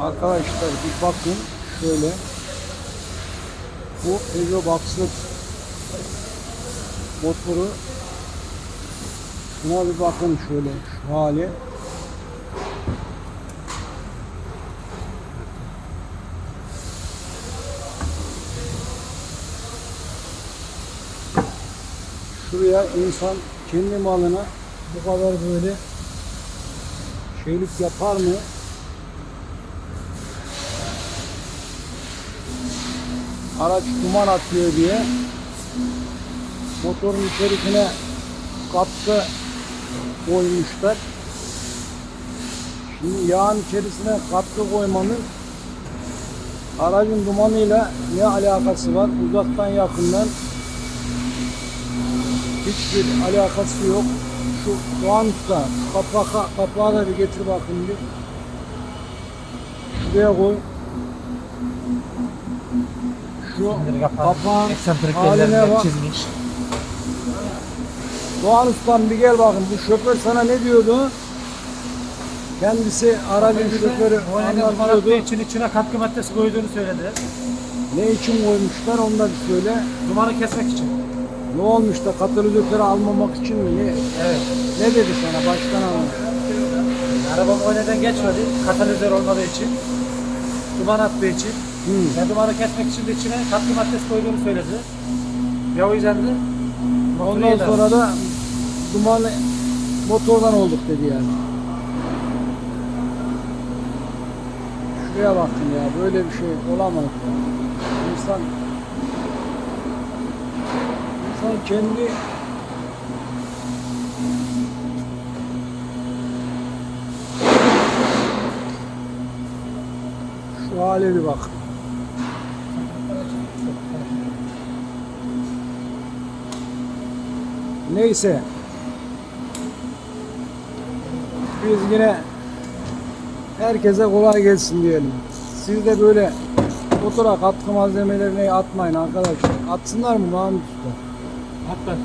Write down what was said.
Arkadaşlar bir bakın şöyle. Bu Boxer motoru Şuna bir bakın şöyle şu hali. Şuraya insan kendi malına bu kadar böyle şeylik yapar mı? Araç duman atıyor diye motorun içerisine katkı koymuşlar. Şimdi yağın içerisine katkı koymanın aracın dumanıyla ne alakası var? Uzaktan yakından hiçbir alakası yok. Şu Doğan Usta kapağı, kapağı da bir getir bakayım bir. Şuraya koy. Şu kapağın haline bak. çizmiş. Doğan Usta'm bir gel bakın. Bu şoför sana ne diyordu? Kendisi aracın şoförü anlatıyordu. için içine katkı maddesi koyduğunu söyledi. Ne için koymuşlar onu da bir söyle. Dumanı kesmek için. Ne olmuş da katalizatörü almamak için mi? Ne, Evet. ne dedi sana baştan anlat. Arabam oynadan geçmedi. Katalizör olmadığı için. Duman attığı için. Hı. Ben dumanı kesmek için de içine katkı maddesi koyduğunu söyledi. Ya o yüzden de Ondan sonra da dumanı motordan olduk dedi yani. Şuraya bakın ya böyle bir şey olamaz ya. İnsan insan kendi şu hale bir bak. Neyse. Biz yine herkese kolay gelsin diyelim. Siz de böyle motora katkı malzemelerini atmayın arkadaşlar. Atsınlar mı Mahmut Usta? Hatta